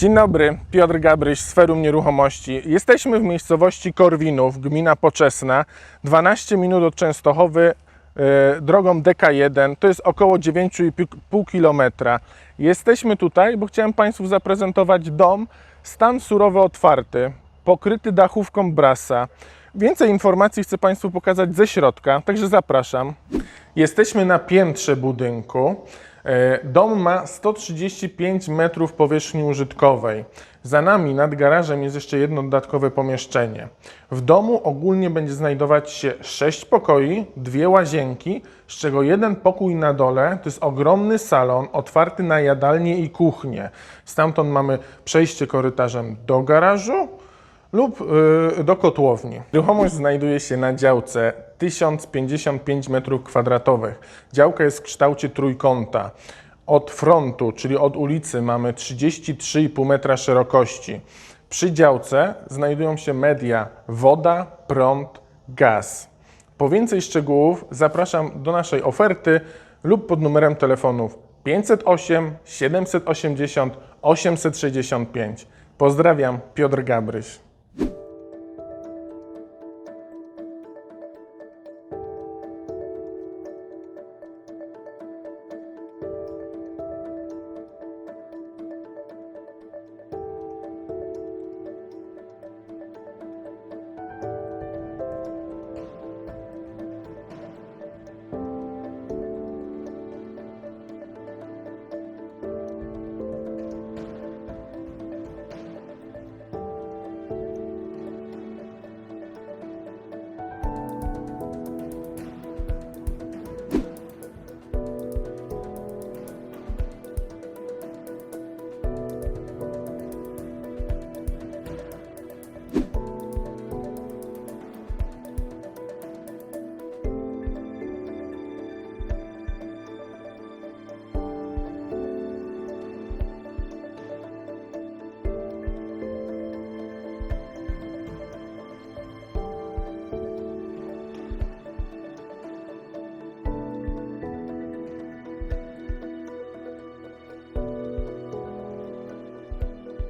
Dzień dobry, Piotr Gabryś z Ferum Nieruchomości. Jesteśmy w miejscowości Korwinów, gmina Poczesna, 12 minut od Częstochowy, e, drogą DK1, to jest około 9,5 km. Jesteśmy tutaj, bo chciałem Państwu zaprezentować dom, stan surowy otwarty, pokryty dachówką brasa. Więcej informacji chcę Państwu pokazać ze środka, także zapraszam. Jesteśmy na piętrze budynku. E, Dom ma 135 metrów powierzchni użytkowej. Za nami nad garażem jest jeszcze jedno dodatkowe pomieszczenie. W domu ogólnie będzie znajdować się 6 pokoi, dwie łazienki, z czego jeden pokój na dole to jest ogromny salon otwarty na jadalnię i kuchnię. Stamtąd mamy przejście korytarzem do garażu lub y, do kotłowni. Nieruchomość znajduje się na działce 1055 m2. Działka jest w kształcie trójkąta. Od frontu, czyli od ulicy, mamy 33,5 metra szerokości. Przy działce znajdują się media woda, prąd, gaz. Po więcej szczegółów zapraszam do naszej oferty lub pod numerem telefonów 508 780 865. Pozdrawiam, Piotr Gabryś.